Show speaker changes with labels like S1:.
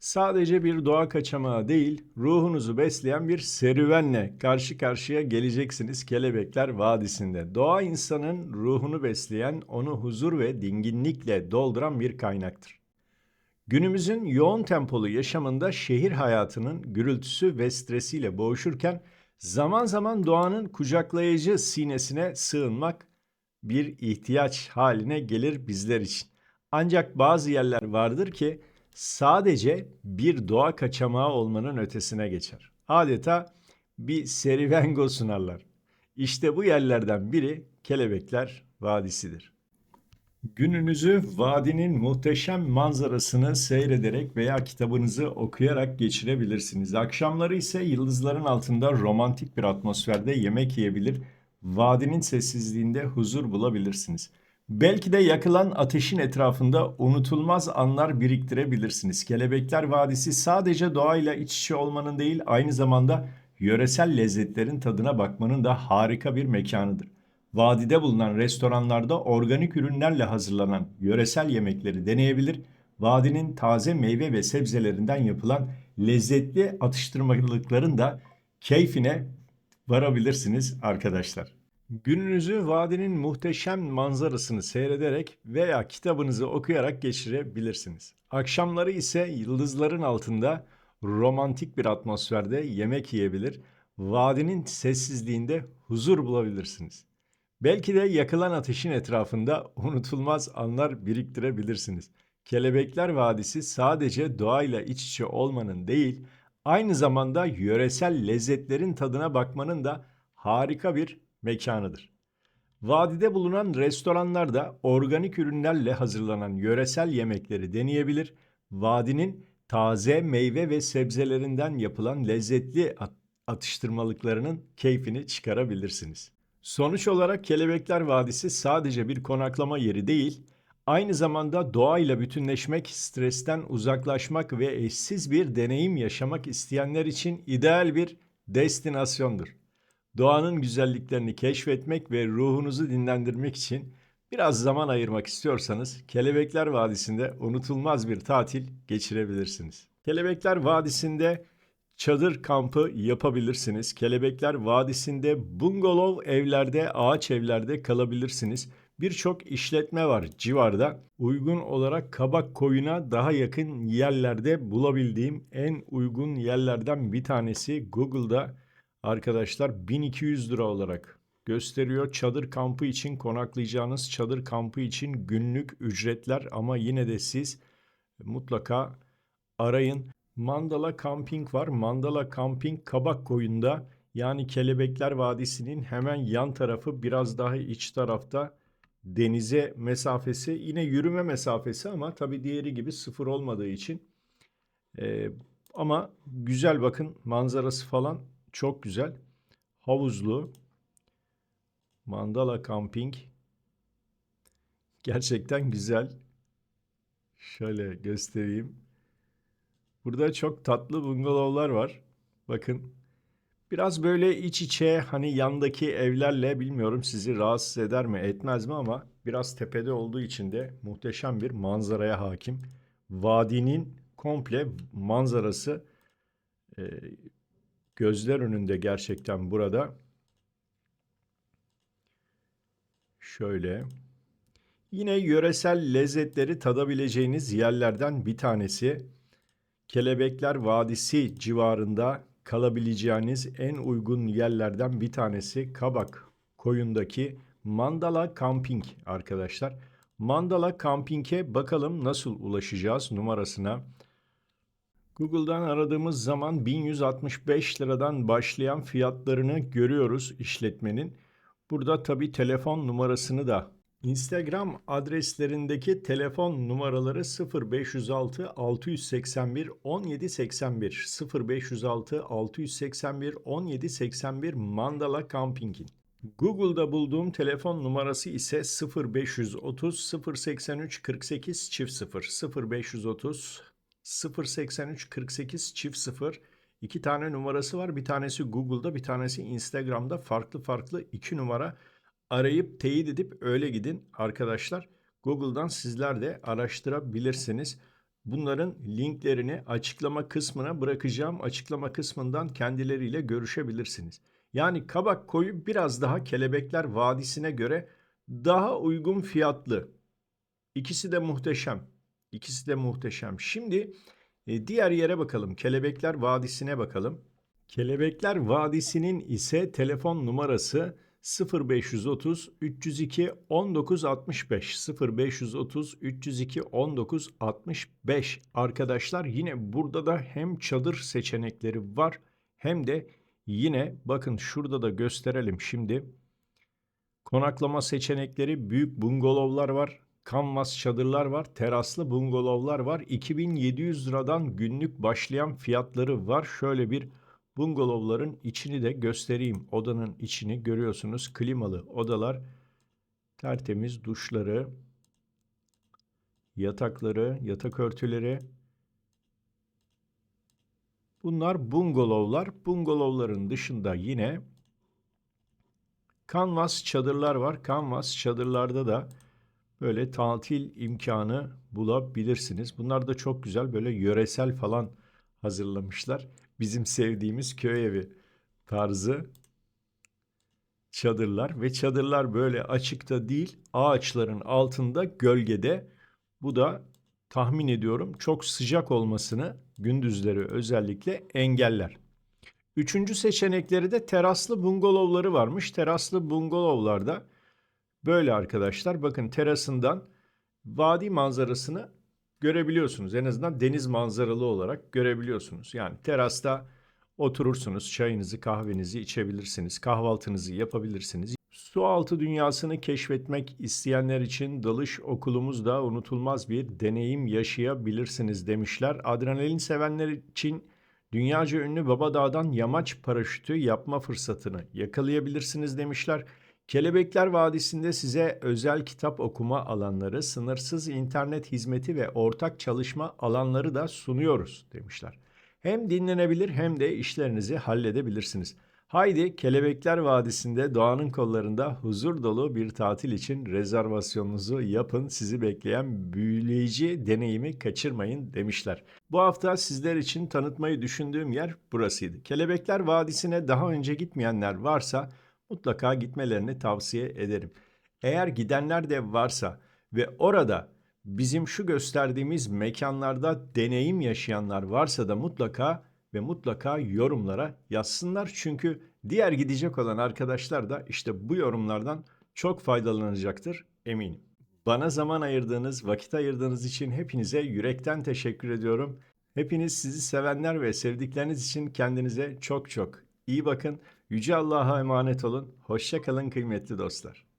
S1: Sadece bir doğa kaçamağı değil, ruhunuzu besleyen bir serüvenle karşı karşıya geleceksiniz Kelebekler Vadisi'nde. Doğa insanın ruhunu besleyen, onu huzur ve dinginlikle dolduran bir kaynaktır. Günümüzün yoğun tempolu yaşamında şehir hayatının gürültüsü ve stresiyle boğuşurken zaman zaman doğanın kucaklayıcı sinesine sığınmak bir ihtiyaç haline gelir bizler için. Ancak bazı yerler vardır ki sadece bir doğa kaçamağı olmanın ötesine geçer. Adeta bir serivengo sunarlar. İşte bu yerlerden biri Kelebekler Vadisi'dir. Gününüzü vadinin muhteşem manzarasını seyrederek veya kitabınızı okuyarak geçirebilirsiniz. Akşamları ise yıldızların altında romantik bir atmosferde yemek yiyebilir, vadinin sessizliğinde huzur bulabilirsiniz. Belki de yakılan ateşin etrafında unutulmaz anlar biriktirebilirsiniz. Kelebekler Vadisi sadece doğayla iç içe olmanın değil, aynı zamanda yöresel lezzetlerin tadına bakmanın da harika bir mekanıdır. Vadide bulunan restoranlarda organik ürünlerle hazırlanan yöresel yemekleri deneyebilir, vadinin taze meyve ve sebzelerinden yapılan lezzetli atıştırmalıkların da keyfine varabilirsiniz arkadaşlar. Gününüzü vadinin muhteşem manzarasını seyrederek veya kitabınızı okuyarak geçirebilirsiniz. Akşamları ise yıldızların altında romantik bir atmosferde yemek yiyebilir, vadinin sessizliğinde huzur bulabilirsiniz. Belki de yakılan ateşin etrafında unutulmaz anlar biriktirebilirsiniz. Kelebekler Vadisi sadece doğayla iç içe olmanın değil, aynı zamanda yöresel lezzetlerin tadına bakmanın da harika bir mekanıdır. Vadide bulunan restoranlarda organik ürünlerle hazırlanan yöresel yemekleri deneyebilir, vadinin taze meyve ve sebzelerinden yapılan lezzetli at- atıştırmalıklarının keyfini çıkarabilirsiniz. Sonuç olarak Kelebekler Vadisi sadece bir konaklama yeri değil, aynı zamanda doğayla bütünleşmek, stresten uzaklaşmak ve eşsiz bir deneyim yaşamak isteyenler için ideal bir destinasyondur. Doğanın güzelliklerini keşfetmek ve ruhunuzu dinlendirmek için biraz zaman ayırmak istiyorsanız Kelebekler Vadisi'nde unutulmaz bir tatil geçirebilirsiniz. Kelebekler Vadisi'nde çadır kampı yapabilirsiniz. Kelebekler Vadisi'nde bungalov evlerde, ağaç evlerde kalabilirsiniz. Birçok işletme var civarda. Uygun olarak Kabak Koyun'a daha yakın yerlerde bulabildiğim en uygun yerlerden bir tanesi Google'da arkadaşlar 1200 lira olarak gösteriyor. Çadır kampı için konaklayacağınız çadır kampı için günlük ücretler ama yine de siz mutlaka arayın. Mandala Camping var. Mandala Camping Kabak Koyun'da yani Kelebekler Vadisi'nin hemen yan tarafı biraz daha iç tarafta denize mesafesi yine yürüme mesafesi ama tabii diğeri gibi sıfır olmadığı için Ee, ama güzel bakın manzarası falan çok güzel. Havuzlu Mandala Camping gerçekten güzel. Şöyle göstereyim. Burada çok tatlı bungalovlar var. Bakın. Biraz böyle iç içe hani yandaki evlerle bilmiyorum sizi rahatsız eder mi etmez mi ama biraz tepede olduğu için de muhteşem bir manzaraya hakim. Vadinin komple manzarası e, gözler önünde gerçekten burada. Şöyle. Yine yöresel lezzetleri tadabileceğiniz yerlerden bir tanesi. Kelebekler Vadisi civarında kalabileceğiniz en uygun yerlerden bir tanesi Kabak koyundaki Mandala Camping arkadaşlar. Mandala Camping'e bakalım nasıl ulaşacağız numarasına. Google'dan aradığımız zaman 1165 liradan başlayan fiyatlarını görüyoruz işletmenin. Burada tabi telefon numarasını da Instagram adreslerindeki telefon numaraları 0506 681 1781 0506 681 1781 Mandala Camping'in. Google'da bulduğum telefon numarası ise 0530 083 48 çift 0 0530 083 48 çift 0 iki tane numarası var. Bir tanesi Google'da bir tanesi Instagram'da farklı farklı iki numara arayıp teyit edip öyle gidin arkadaşlar. Google'dan sizler de araştırabilirsiniz. Bunların linklerini açıklama kısmına bırakacağım. Açıklama kısmından kendileriyle görüşebilirsiniz. Yani Kabak koyu biraz daha Kelebekler Vadisi'ne göre daha uygun fiyatlı. İkisi de muhteşem. İkisi de muhteşem. Şimdi e, diğer yere bakalım. Kelebekler Vadisi'ne bakalım. Kelebekler Vadisi'nin ise telefon numarası 0530 302 1965 0530 302 1965 arkadaşlar yine burada da hem çadır seçenekleri var hem de yine bakın şurada da gösterelim şimdi konaklama seçenekleri büyük bungalovlar var kanvas çadırlar var teraslı bungalovlar var 2700 liradan günlük başlayan fiyatları var şöyle bir Bungalovların içini de göstereyim. Odanın içini görüyorsunuz. Klimalı odalar, tertemiz duşları, yatakları, yatak örtüleri. Bunlar bungalovlar. Bungalovların dışında yine kanvas çadırlar var. Kanvas çadırlarda da böyle tatil imkanı bulabilirsiniz. Bunlar da çok güzel böyle yöresel falan hazırlamışlar bizim sevdiğimiz köy evi tarzı çadırlar ve çadırlar böyle açıkta değil ağaçların altında gölgede bu da tahmin ediyorum çok sıcak olmasını gündüzleri özellikle engeller. Üçüncü seçenekleri de teraslı bungalovları varmış. Teraslı bungalovlarda böyle arkadaşlar bakın terasından vadi manzarasını görebiliyorsunuz. En azından deniz manzaralı olarak görebiliyorsunuz. Yani terasta oturursunuz, çayınızı, kahvenizi içebilirsiniz, kahvaltınızı yapabilirsiniz. Su altı dünyasını keşfetmek isteyenler için dalış okulumuz da unutulmaz bir deneyim yaşayabilirsiniz demişler. Adrenalin sevenler için dünyaca ünlü Baba Dağ'dan yamaç paraşütü yapma fırsatını yakalayabilirsiniz demişler. Kelebekler Vadisi'nde size özel kitap okuma alanları, sınırsız internet hizmeti ve ortak çalışma alanları da sunuyoruz demişler. Hem dinlenebilir hem de işlerinizi halledebilirsiniz. Haydi Kelebekler Vadisi'nde doğanın kollarında huzur dolu bir tatil için rezervasyonunuzu yapın. Sizi bekleyen büyüleyici deneyimi kaçırmayın demişler. Bu hafta sizler için tanıtmayı düşündüğüm yer burasıydı. Kelebekler Vadisi'ne daha önce gitmeyenler varsa mutlaka gitmelerini tavsiye ederim. Eğer gidenler de varsa ve orada bizim şu gösterdiğimiz mekanlarda deneyim yaşayanlar varsa da mutlaka ve mutlaka yorumlara yazsınlar. Çünkü diğer gidecek olan arkadaşlar da işte bu yorumlardan çok faydalanacaktır eminim. Bana zaman ayırdığınız, vakit ayırdığınız için hepinize yürekten teşekkür ediyorum. Hepiniz sizi sevenler ve sevdikleriniz için kendinize çok çok iyi bakın. Yüce Allah'a emanet olun. Hoşça kalın kıymetli dostlar.